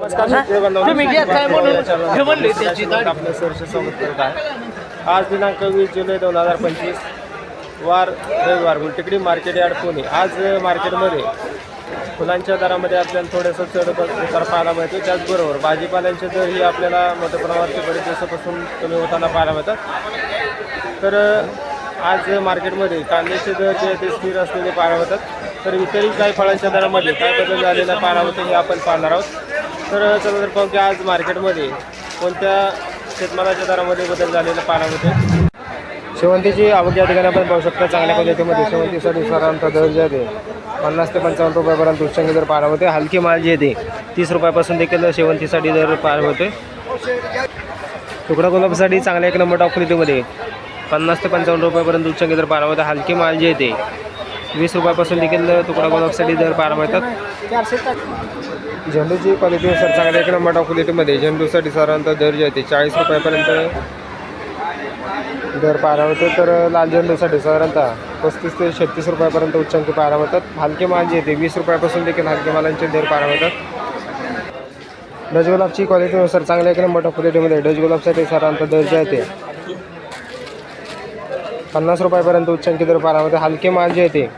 तुम्ही म्हणून हे म्हणले त्याची आपलं करत आहे. आज दिनांक वीस जुलै दोन हजार पंचवीस वार रविवार गुलटेकडी मार्केट यार्ड पुणे. आज मार्केटमध्ये फुलांच्या दरामध्ये आपल्याला थोडंसं चढ उतार पाहायला मिळतो त्याचबरोबर भाजीपाल्यांचे दरही आपल्याला मोठ्या प्रमाणावरती बरेच दिवसापासून कमी होताना पाहायला मिळतात. तर आज मार्केटमध्ये कांद्याचे दर जे ते स्थिर असलेले पाहायला मिळतात. तर इतरही काही फळांच्या दरामध्ये काय बदल झालेला पाहायला मिळतो हे आपण पाहणार आहोत. तर चला तर पाहू की आज मार्केटमध्ये कोणत्या शेतमालाच्या दरामध्ये बदल झालेला पाहायला मिळतो शेवंतीची आवक या ठिकाणी आपण पाहू शकता. चांगल्या क्वालिटीमध्ये शेवंतीसाठी साधारणतः दर जे आहे पन्नास ते पंचावन्न रुपयापर्यंत उच्चांकी दर पाहायला होते हलकी माल जी येते तीस रुपयापासून देखील शेवंतीसाठी दर पाहायला होते तुकडा गुलाबसाठी चांगल्या एक नंबर टॉप पन्नास ते पंचावन्न रुपयापर्यंत उच्चांकी दर पाहायला होते हलकी माल जी येते वीस रुपयापासून देखील तुकडा गुलाबसाठी दर पाहायला मिळतात. झेंडूची क्वालिटी सर चांगल्या एक नंबर टॉप क्वालिटीमध्ये झेंडूसाठी साधारणतः दर जे आहे ते चाळीस रुपयापर्यंत दर पाहायला होते तर लाल झेंडूसाठी साधारणतः पस्तीस ते छत्तीस रुपयापर्यंत उच्चांक पाहायला मिळतात. हलके माल जे आहे ते वीस रुपयापासून देखील हलके मालांचे दर पाहायला मिळतात. डज गुलाबची क्वालिटीनुसार चांगल्या एक नंबर टॉप क्वालिटीमध्ये गुलाबसाठी साधारणतः दर जे आहे ते पन्नास रुपयापर्यंत उच्चांकी दर पाहायला मिळते हलके माल जे आहे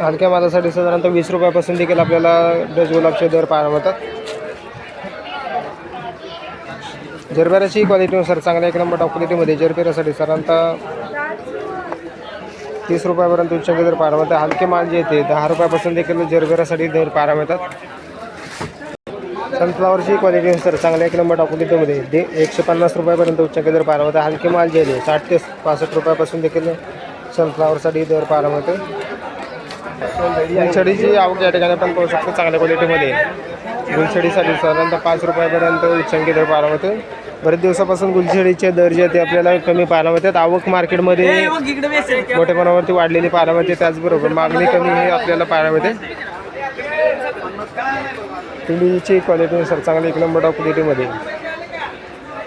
हलक्या मालासाठी साधारणतः वीस रुपयापासून देखील आपल्याला डच गुलाबचे दर पाहायला मिळतात. जरबेराची क्वालिटीनुसार चांगल्या एक नंबर टॉप क्वालिटीमध्ये जरबेरासाठी साधारणतः तीस रुपयापर्यंत उच्चांकी दर पाहायला मिळतात. हलके माल जे येते दहा रुपयापासून देखील जरबेरासाठी दर पाहायला मिळतात. सनफ्लावरची क्वालिटीनुसार चांगल्या एक नंबर टॉप क्वालिटीमध्ये दे एकशे पन्नास रुपयापर्यंत उच्चांकी दर पाहायला मिळतात. हलके माल जे येते साठ ते पासष्ट रुपयापासून देखील सनफ्लावरसाठी दर पाहायला मिळते गुलछडीची आवक या ठिकाणी आपण पाहू शकतो चांगल्या क्वालिटीमध्ये गुलछडीसाठी साधारणतः पाच रुपयापर्यंत उच्चांकी दर पाहायला मिळतो बरेच दिवसापासून गुलछडीचे दर जे ते आपल्याला कमी पाहायला मिळतात. आवक मार्केटमध्ये मोठ्या प्रमाणावरती वाढलेली पाहायला मिळते. त्याचबरोबर मागणी कमी ही आपल्याला पाहायला मिळते. पिंडीची क्वालिटीनुसार चांगली एक नंबर टॉप क्वालिटीमध्ये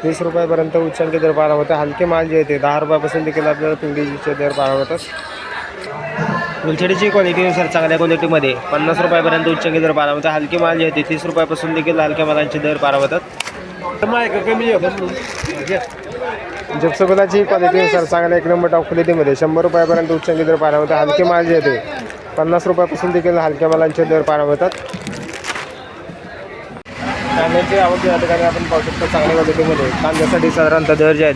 वीस रुपयापर्यंत उच्चांकी दर पाहायला मिळते. हलके माल जे येते दहा रुपयापासून देखील आपल्याला पिंडीचे दर पाहायला मिळतात. गुलछडीची क्वालिटीनुसार चांगल्या क्वालिटीमध्ये पन्नास रुपयापर्यंत उच्चांकी दर मिळतात हलके माल जे येते तीस रुपयापासून देखील हलक्या मालांचे दर मिळतात जिप्सगुलाची क्वालिटीनुसार चांगल्या एक नंबर टॉप क्वालिटीमध्ये शंभर रुपयापर्यंत उच्चांकी दर मिळतात हलके माल जे येते पन्नास रुपयापासून देखील हलक्या मालांचे दर मिळतात कांद्याची आवक या ठिकाणी आपण पाहू शकतो चांगल्या क्वालिटीमध्ये कांद्यासाठी साधारणतः दर जे आहे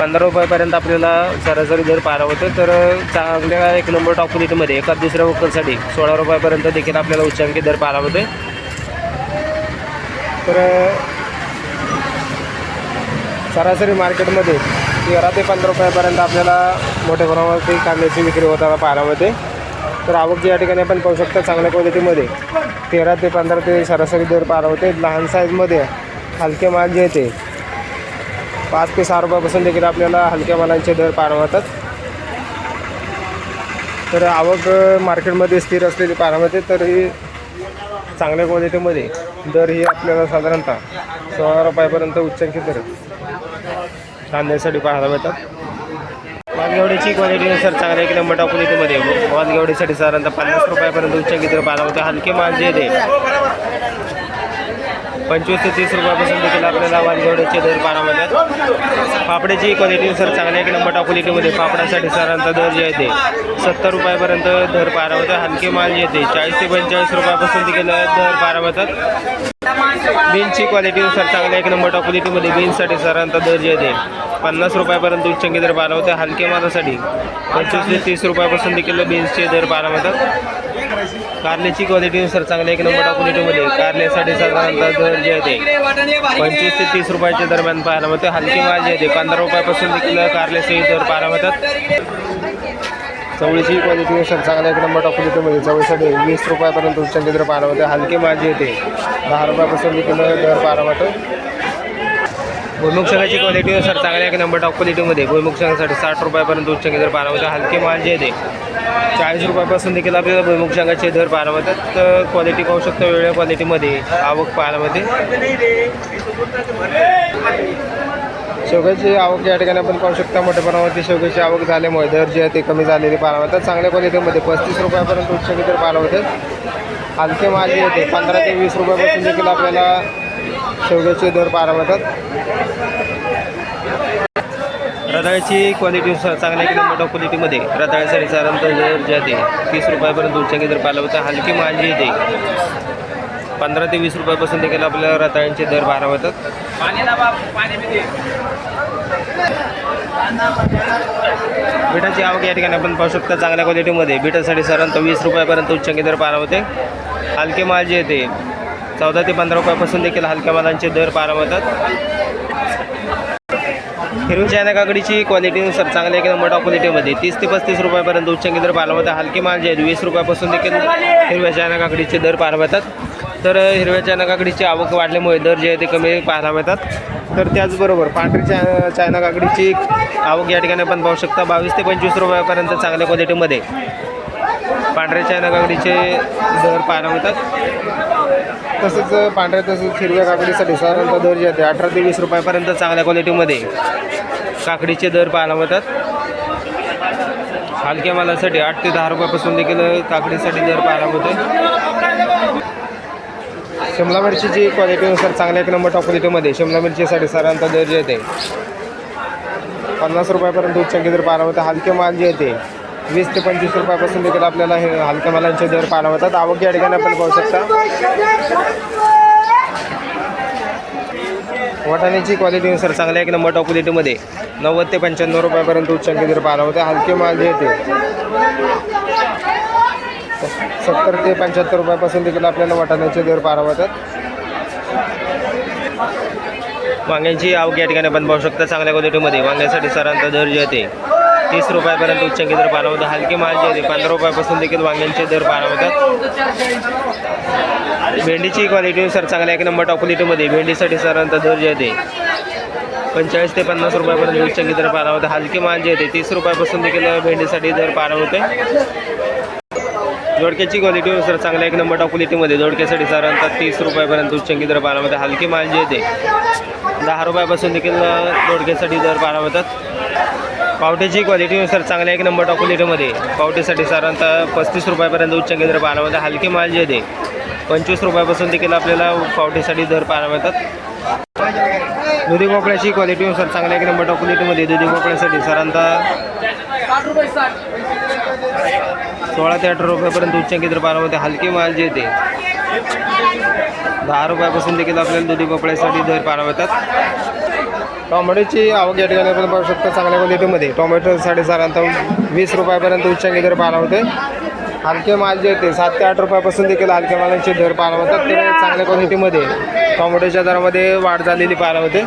पंधरा रुपयापर्यंत आपल्याला सरासरी दर पाहायला होतो तर चांगल्या एक नंबर टॉप क्वालिटीमध्ये एका दुसऱ्या वकलसाठी सोळा रुपयापर्यंत देखील आपल्याला उच्चांकी दर पाहायला होते तर सरासरी मार्केटमध्ये तेरा ते पंधरा रुपयापर्यंत आपल्याला मोठ्या प्रमाणावरती कांद्याची विक्री होताना पाहायला मिळते तर आवक या ठिकाणी आपण पाहू शकता चांगल्या क्वालिटीमध्ये तेरा ते पंधरा ते सरासरी दर पाहायला होते. लहान साईजमध्ये हलके माल जे येते पाच ते सहा रुपयापासून देखील आपल्याला हलक्या मालांचे दर पारवतात तर आवक मार्केटमध्ये स्थिर असलेली पारामध्ये तर ही चांगल्या क्वालिटीमध्ये दर ही आपल्याला साधारणतः सोळा रुपयापर्यंत उच्चांकी दर कांद्यासाठी पाहायला मिळतात. वालगेवडीची क्वालिटीनुसार चांगल्या एक नंबर टॉप क्वालिटीमध्ये वालगेवडीसाठी साधारणतः पन्नास रुपयापर्यंत उच्चांकी दर पाहायला मिळतात हलके माल जे येते पंचवीस ते तीस रुपयापासून देखील आपल्याला वालगेवड्याचे दर पाहायला मिळतात. क्वालिटी क्वालिटीनुसार चांगल्या एक नंबर टॉप क्वालिटीमध्ये पापडासाठी साधारणतः दर जे आहे ते सत्तर रुपयापर्यंत दर पाहायला हलके माल जे येते चाळीस ते पंचेचाळीस रुपयापासून देखील दर पारा मिळतात. बीन्सची क्वालिटीनुसार चांगल्या एक नंबर टॉप क्वालिटीमध्ये बीन्ससाठी साधारणतः दर जे आहे ते पन्नास रुपयापर्यंत उच्चांकी दर पाहायला होते हलके मालासाठी पंचवीस ते तीस रुपयापासून देखील बीन्सचे दर पारा मिळतात. कारल्याची क्वालिटीनुसार चांगल्या एक नंबर टॉप क्वालिटीमध्ये कारल्यासाठी साधारणतः दर जे आहे ते पंचवीस ते तीस रुपयाच्या दरम्यान पाहायला मिळते. हलकी माल जे आहे ते पंधरा रुपयापासून देखील कारल्याचे दर पाहायला मिळतात. चवळीची क्वालिटीनुसार चांगल्या एक नंबर टॉप क्वालिटीमध्ये चवळीसाठी वीस रुपयापर्यंत उच्चांकी दर पाहायला मिळते. हलके माल जे येते दहा रुपयापासून देखील दर पाहायला मिळतो. भुईमुग शेंगाची क्वालिटीनुसार चांगल्या एक नंबर टॉप क्वालिटीमध्ये भुईमुग संघासाठी साठ रुपयापर्यंत उच्चांकी दर पाहायला हलके माल जे येते चाळीस रुपयापासून देखील आपल्याला भुईमुग संघाचे दर पाहायला होतात तर क्वालिटी पाहू शकतो वेगळ्या क्वालिटीमध्ये आवक पाहायला मिळते. शेवग्याची आवक या ठिकाणी आपण पाहू शकता मोठ्या प्रमाणावरती शेवग्याची आवक झाल्यामुळे दर जे आहे ते कमी झालेले पाहायला होतात चांगल्या क्वालिटीमध्ये पस्तीस रुपयापर्यंत उच्च दर पाहायला हलके माल जे येते पंधरा ते वीस रुपयापासून देखील आपल्याला शेवग्याचे दर पारावतात रताळ्याची क्वालिटी चांगल्या की मोठ्या क्वालिटीमध्ये रताळ्यासाठी साधारणतः दर जे आहे तीस रुपयापर्यंत उच्चांकी दर पाहिला होता हलकी माझी येते. पंधरा ते वीस रुपयापासून देखील आपल्या रताळ्यांचे दर बारा होतात. बिटाची आवक या ठिकाणी आपण पाहू शकता चांगल्या क्वालिटीमध्ये बिटासाठी साधारणतः वीस रुपयापर्यंत उच्चांकी दर पारा होते. हलके माल जे येते. चौदा ते पंधरा रुपयापासून देखील हलक्या मालांचे दर पारा होतात. हिरवी चायना काकडीची क्वालिटीनुसार चांगल्या एक नंबर टॉप क्वालिटीमध्ये तीस ते पस्तीस रुपयापर्यंत उच्चांकी दर पाहायला हलके माल जे आहेत वीस रुपयापासून देखील हिरव्या चायना काकडीचे दर पाहायला मिळतात तर हिरव्या चायना काकडीची आवक वाढल्यामुळे दर जे आहे ते कमी पाहायला मिळतात तर त्याचबरोबर पांढरी चाय चायना काकडीची आवक या ठिकाणी आपण पाहू शकता. बावीस ते पंचवीस रुपयापर्यंत चांगल्या क्वालिटीमध्ये पांढऱ्या चायना काकडीचे दर पाहायला मिळतात तसंच पांढऱ्या तसंच हिरव्या काकडीसाठी साधारणतः दर जे आहे अठरा ते वीस रुपयापर्यंत चांगल्या क्वालिटीमध्ये काकडीचे दर पाहायला मिळतात. हलक्या मालासाठी आठ ते दहा रुपयापासून देखील काकडीसाठी दर पाहायला मिळतो शिमला मिरचीची क्वालिटीनुसार चांगल्या एक नंबर टॉप क्वालिटीमध्ये शिमला मिरचीसाठी साधारणतः दर जे येते पन्नास रुपयापर्यंत उच्चांकी दर पाहायला मिळतं हलके माल जे येते वीस ते पंचवीस रुपयापासून देखील आपल्याला हे हलक्या मालांचे दर पाहायला होतात आवक या ठिकाणी आपण पाहू शकता. वाटाण्याची क्वालिटीनुसार चांगल्या एक नंबर टॉप क्वालिटीमध्ये नव्वद ते पंच्याण्णव रुपयापर्यंत उच्चांकी दर पाहायला होते हलके माल जे येते सत्तर ते पंच्याहत्तर रुपयापासून देखील आपल्याला वाटाण्याचे दर पाहायला होतात वांग्यांची आवक या ठिकाणी आपण पाहू शकता चांगल्या क्वालिटीमध्ये वांग्यासाठी सरांचा दर जे येते तीस रुपयापर्यंत उच्चांकी दर पाहायला हलके माल जे आहे पंधरा रुपयापासून देखील वांग्यांचे दर पाहायला होतात भेंडीची क्वालिटीनुसार चांगल्या एक नंबर टॉप क्वालिटीमध्ये भेंडीसाठी सरांचा दर जे येते पंचेचाळीस ते पन्नास रुपयापर्यंत उच्चांकी दर पाहायला होता? हलके माल जे येते तीस रुपयापासून देखील भेंडीसाठी दर पाहायला होते जोडक्याची क्वालिटीनुसार चांगल्या एक नंबर टॉप क्वालिटीमध्ये जोडक्यासाठी साधारणतः तीस रुपयापर्यंत उच्चांकी दर पाहायला होते हलके माल जे येते दहा रुपयापासून देखील जोडक्यासाठी दर पाहायला होतात पावट्याची क्वालिटीनुसार चांगल्या एक नंबर टॉप लिटरमध्ये? पावट्यासाठी साधारणतः पस्तीस रुपयापर्यंत उच्च केंद्र पाहायला होते हलके माल जे येते पंचवीस रुपयापासून देखील आपल्याला पावटीसाठी दर पाहायला मिळतात. दुधी भोपळ्याची क्वालिटीनुसार चांगल्या एक नंबर टॉप लिटरमध्ये? दुधी भोपळ्यासाठी साधारणतः सोळा ते अठरा रुपयापर्यंत उच्च केंद्र पाहायला होते हलके माल जे येते दहा रुपयापासून देखील आपल्याला दुधी भोपळ्यासाठी दर पाहायला मिळतात. टोमॅटोची आवक या ठिकाणी आपण पाहू शकतो चांगल्या क्वालिटीमध्ये. टोमॅटोसाठी साधारणतः वीस रुपयापर्यंत उच्चांकी दर पाहायला होते हलके माल जे होते सात ते आठ रुपयापासून देखील हलक्या मालांचे दर पाहायला होतात. ते चांगल्या क्वालिटीमध्ये टोमॅटोच्या दरामध्ये वाढ झालेली पाहायला होते.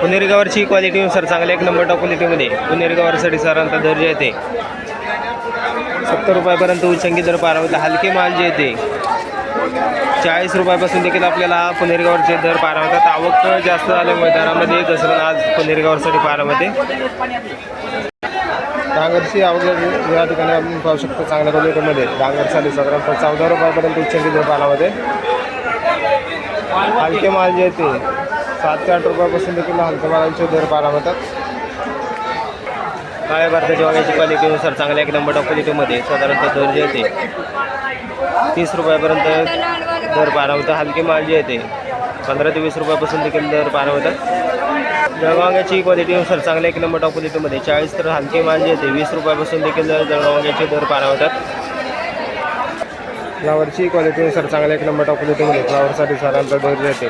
पुणेरी गवारची क्वालिटीनुसार चांगल्या एक नंबर टॉप क्वालिटीमध्ये पुणेरी गवारसाठी साधारणतः दर जे येते सत्तर रुपयापर्यंत उच्चांकी दर पाहायला होता. हलके माल जे येते चाळीस रुपयापासून देखील आपल्याला पुनेरगावरचे दर पारा होतात आवक जास्त झाल्यामुळे दरामध्ये घसरण आज पुनेरगावसाठी पारामध्ये डांगरची आवक या- ठिकाणी आपण पाहू शकतो चांगल्या क्वालिटीमध्ये. डांगरसाठी साधारणतः चौदा रुपयापर्यंत उच्चांकी दर पारामध्ये हलके माल जे येते सात ते आठ रुपयापासून देखील हलक्या मालांचे दर पारा होतात काळ्या भारताच्या वांग्याची क्वालिटीनुसार चांगल्या एक नंबर टॉप क्वालिटीमध्ये साधारणतः दर जे येते तीस रुपयापर्यंत दर पारा होतं हलके माल जे येते पंधरा ते वीस रुपयापासून देखील दर पारा होतात जळवांग्याची क्वालिटीनुसार चांगल्या एक नंबर टॉप क्वालिटीमध्ये चाळीस तर हलके माल जे येते वीस रुपयापासून देखील जळवांग्याचे दर पारा होतात फ्लावरची क्वालिटीनुसार चांगल्या एक नंबर टॉप क्वालिटीमध्ये फ्लावरसाठी साधारणतः दर जे येते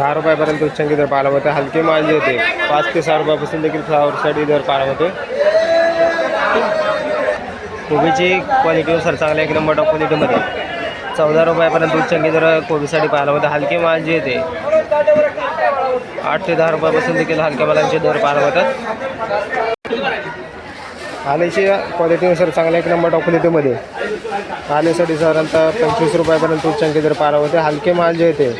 दहा रुपयापर्यंत उच्चांकी दर पाहायला मिळते. हलके माल जे पाच ते सहा रुपयापासून देखील फ्लावरसाठी दर पाहायला होते कोबीची क्वालिटीनुसार चांगल्या एक नंबर टॉप क्वालिटीमध्ये चौदा रुपयापर्यंत उच्चांकी दर कोबीसाठी पाहायला होते हलके माल जे येते आठ ते दहा रुपयापासून देखील हलक्या मालांचे दर पाहायला मिळतात. आलेची क्वालिटीनुसार चांगल्या एक नंबर टॉप क्वालिटीमध्ये आलेसाठी साधारणतः पंचवीस रुपयापर्यंत उच्चांकी दर पाहायला होते हलके माल जे येते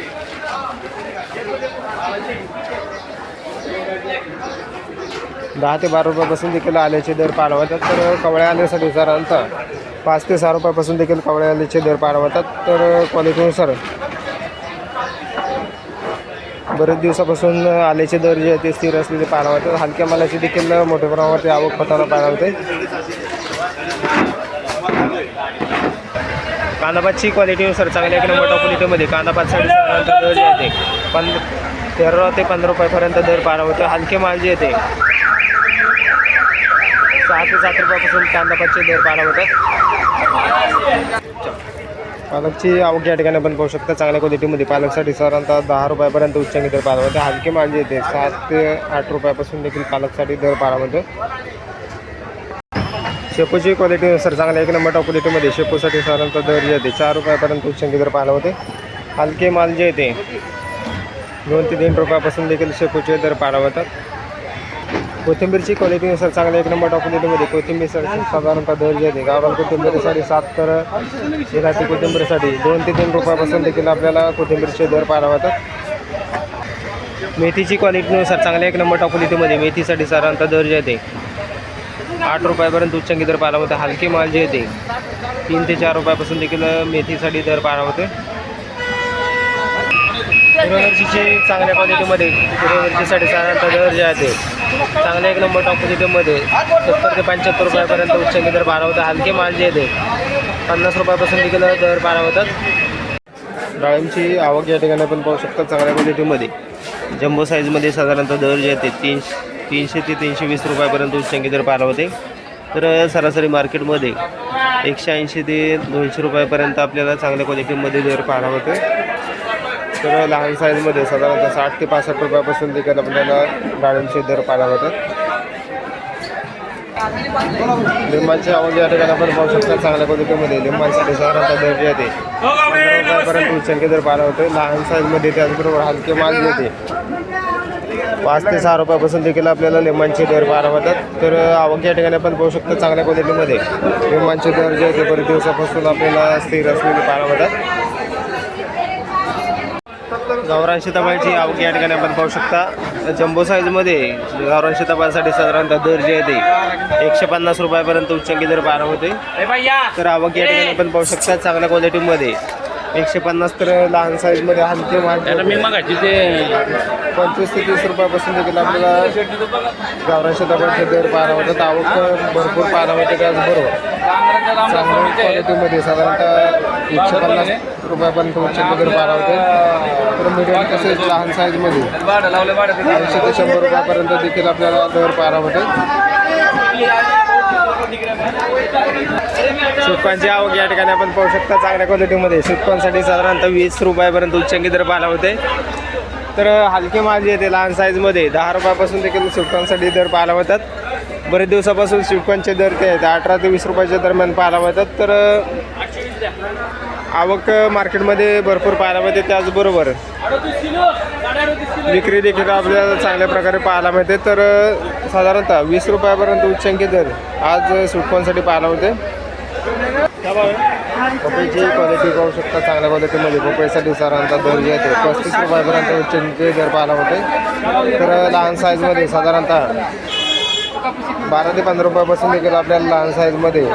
दहा ते बारा रुपयापासून देखील आल्याचे दर पाहायला तर कवळ्या आल्यासाठी साधारणतः पाच ते सहा रुपयापासून देखील कवळ्या आल्याचे दर पाहायला तर क्वालिटीनुसार बरेच दिवसापासून आल्याचे दर जे आहेत ते स्थिर असलेले पाहायला हलक्या मालाची देखील मोठ्या प्रमाणावरती आवक होताना पाहायला मिळते कांदापातची क्वालिटीनुसार चांगल्या इकडे मोठ्या क्वालिटीमध्ये कांदापातसाठी साधारणतः दर जे आहे ते पंध तेरा ते पंधरा रुपयापर्यंत दर पाहायला हलके माल जे येते सहा ते सात रुपयापासून कांदापातचे दर पाहायला होतात पालकची आवक या ठिकाणी आपण पाहू शकता चांगल्या क्वालिटीमध्ये पालकसाठी साधारणतः दहा रुपयापर्यंत उच्चांकी दर पाहायला मिळते हलके माल जे येते सात ते आठ रुपयापासून देखील पालकसाठी दर पाहायला मिळतो शेपूची क्वालिटीनुसार चांगल्या एक नंबर टॉप क्वालिटीमध्ये शेपूसाठी साधारणतः दर जे येते चार रुपयापर्यंत उच्चांकी दर पाहायला होते हलके माल जे येते दोन ते तीन रुपयापासून देखील शेपूचे दर पाहायला होतात कोथिंबीरची क्वालिटीनुसार चांगल्या एक नंबर टॉप क्वालिटीमध्ये कोथिंबीर साधारणतः दर जे येते कोथिंबीरीसाठी सात तर जिराती कोथिंबीरीसाठी दोन ते तीन रुपयापासून देखील आपल्याला कोथिंबीरचे दर पाहायला होतात मेथीची क्वालिटीनुसार चांगल्या एक नंबर टॉप क्वालिटीमध्ये मेथीसाठी साधारणतः दर येते आठ रुपयापर्यंत उच्चांकी दर पाहायला होते हलके माल जे येते तीन ते चार रुपयापासून देखील मेथीसाठी दर पाहायला होते हिरव्या चांगल्या क्वालिटीमध्ये हिरव्या मिरचीसाठी साधारणतः दर जे आहे. चांगल्या एक नंबर टॉप क्वालिटीमध्ये सत्तर ते पंच्याहत्तर रुपयापर्यंत उच्चांकी दर बारा होता हलके माल जे येते पन्नास रुपयापासून देखील दर बारा होतात. डाळिंबची आवक या ठिकाणी आपण पाहू शकतात चांगल्या क्वालिटीमध्ये जम्बो साईजमध्ये साधारणतः दर जे येते तीन तीनशे तीनशे ते तीनशे वीस रुपयापर्यंत उच्चांकी दर पार होते. तर सरासरी मार्केटमध्ये एकशे ऐंशी ते दोनशे रुपयापर्यंत आपल्याला चांगल्या क्वालिटीमध्ये दर पाहायला होते तर लहान साईजमध्ये साधारणतः साठ ते पासष्ट रुपयापासून देखील आपल्याला डाळिंबचे दर पाहायला होतात लिंबाचे आवाज या ठिकाणी आपण पाहू शकता चांगल्या पद्धतीमध्ये लिंबांसाठी साधारणतः दर जे आहे ते पंधरा रुपयापर्यंत उच्चांकी दर पाहायला होते लहान साईजमध्ये त्याचबरोबर हलके माल जे येते पाच ते सहा रुपयापासून देखील आपल्याला लिंबांचे दर पाहायला होतात तर आवक या ठिकाणी आपण पाहू शकतो चांगल्या क्वालिटीमध्ये लिंबांचे दर जे आहे ते बरेच दिवसापासून आपल्याला स्थिर असलेले पाहायला होतात गावरान सीताफळाची आवक या ठिकाणी आपण पाहू शकता. जम्बो साईजमध्ये गावरान सीताफळासाठी साधारणतः दर जे आहे ते एकशे पन्नास रुपयापर्यंत उच्चांकी दर पाहायला होते तर आवक या ठिकाणी आपण पाहू शकता चांगल्या क्वालिटीमध्ये एकशे पन्नास तर लहान साईजमध्ये हलके मी. मगाशी ते. पंचवीस ते तीस रुपयापासून देखील आपल्याला गावरान शेताफळाचे दर पाहायला होतात आवक भरपूर पाहायला होते त्याचबरोबर चांगल्या क्वालिटीमध्ये साधारणतः एकशे पन्नास रुपयापर्यंत उच्चांकी दर पाहायला होते. तर मीडियम तसेच लहान साईजमध्ये ऐंशी ते शंभर रुपयापर्यंत देखील आपल्याला दर पाहायला होते. सुटपांची आवक या ठिकाणी आपण पाहू शकता चांगल्या क्वालिटीमध्ये सुटपांसाठी साधारणतः वीस रुपयापर्यंत उच्चांकी दर पाहायला होते. तर हलके माल जे येते लहान साईजमध्ये दहा रुपयापासून देखील स्विफ्टांसाठी दर पाहायला होतात बरेच दिवसापासून स्विफ्टांचे दर ते आहेत अठरा ते वीस रुपयाच्या दरम्यान पाहायला होतात तर आवक मार्केटमध्ये भरपूर पाहायला मिळते त्याचबरोबर विक्री देखील आपल्याला चांगल्या प्रकारे पाहायला मिळते. तर साधारणतः वीस रुपयापर्यंत उच्चांकी दर आज सुटपांसाठी पाहायला होते पपईची क्वालिटी पाहू शकता चांगल्या क्वालिटीमध्ये पपईसाठी साधारणतः दर जे आहे ते पस्तीस रुपयापर्यंत उच्चांकी दर पाहायला होते तर लहान साईजमध्ये साधारणतः बारा ते पंधरा रुपयापासून देखील आपल्याला लहान साईजमध्ये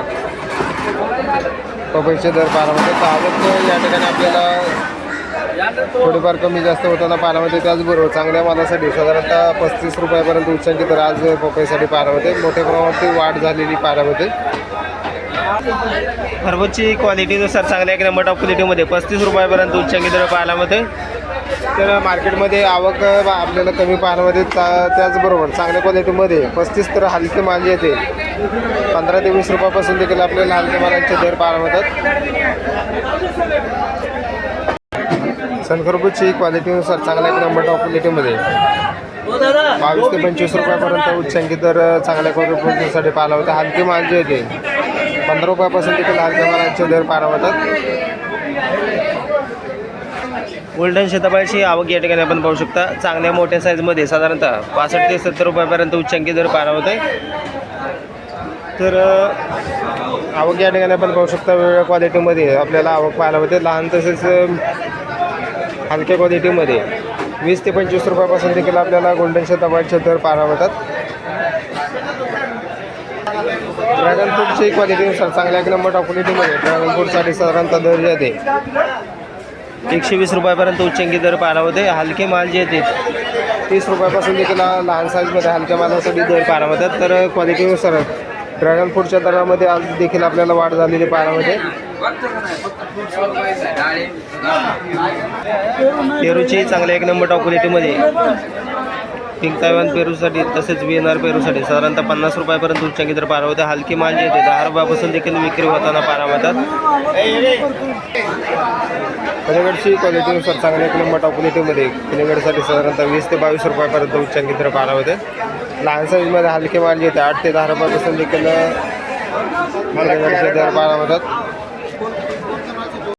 पपईचे दर तर आवक या ठिकाणी आपल्याला थोडीफार कमी जास्त होताना मिळते त्याचबरोबर चांगल्या मालासाठी साधारणतः पस्तीस रुपयापर्यंत उच्चांकी तर आज पपईसाठी मिळते मोठ्या प्रमाणावरती वाढ झालेली मिळते खरबूजची क्वालिटीनुसार चांगल्या एक नंबर टॉप क्वालिटीमध्ये पस्तीस रुपयापर्यंत उच्चांकी दर पाहायला मिळते तर मार्केटमध्ये आवक आपल्याला कमी पाहायला मिळते त्या- त्याचबरोबर चांगल्या क्वालिटीमध्ये पस्तीस तर हलके माल येते. पंधरा ते वीस रुपयापासून देखील आपले लहान मालांचे दर पार होतात सनखरबूजची क्वालिटीनुसार चांगल्या एक नंबर टॉप क्वालिटीमध्ये बावीस ते पंचवीस रुपयापर्यंत उच्चांकी दर चांगल्या क्वालिटीसाठी पाहायला होता हलके माल जे होते पंधरा रुपयापासून देखील हलक्या मालांचे दर पार होतात गोल्डन शेतापाळीची आवक या ठिकाणी आपण पाहू शकता. चांगल्या मोठ्या साईजमध्ये साधारणतः पासष्ट ते सत्तर रुपयापर्यंत उच्चांकी दर पार होत आहे तर आवक या ठिकाणी आपण पाहू शकता वेगवेगळ्या क्वालिटीमध्ये आपल्याला आवक पाहायला होते लहान तसेच हलक्या क्वालिटीमध्ये वीस ते पंचवीस रुपयापासून देखील आपल्याला गोल्डन शेताबाईचे दर पाहायला होतात ड्रॅगन फ्रूटची क्वालिटीनुसार चांगल्या एक नंबर टॉप क्वालिटीमध्ये ड्रॅगन फ्रूटसाठी साधारणतः दर जे एकशे वीस रुपयापर्यंत उच्चंकी दर पाहायला होते हलके माल जे येते तीस रुपयापासून देखील लहान साईजमध्ये हलक्या मालासाठी दर पाहायला होतात तर क्वालिटीनुसार ड्रॅगन फ्रूटच्या दरामध्ये आज देखील आपल्याला वाढ झालेली पाहायला होते पेरूची चांगल्या एक नंबर टॉप क्वालिटीमध्ये पिंक तायवान पेरूसाठी तसेच व्ही एन आर पेरूसाठी साधारणतः पन्नास रुपयापर्यंत उच्चांकी दर पारा होते हलकी माल जे येते दहा रुपयापासून देखील विक्री होताना पारा होतात कलिंगडची क्वालिटीनुसार चांगल्या एक नंबर टॉप क्वालिटीमध्ये कलिंगडसाठी साधारणतः वीस ते बावीस रुपयापर्यंत उच्चांकी दर पारा होते लहान साईजमध्ये हलके माल येते आठ ते दहा रुपयापासून देखील दर पारा होतात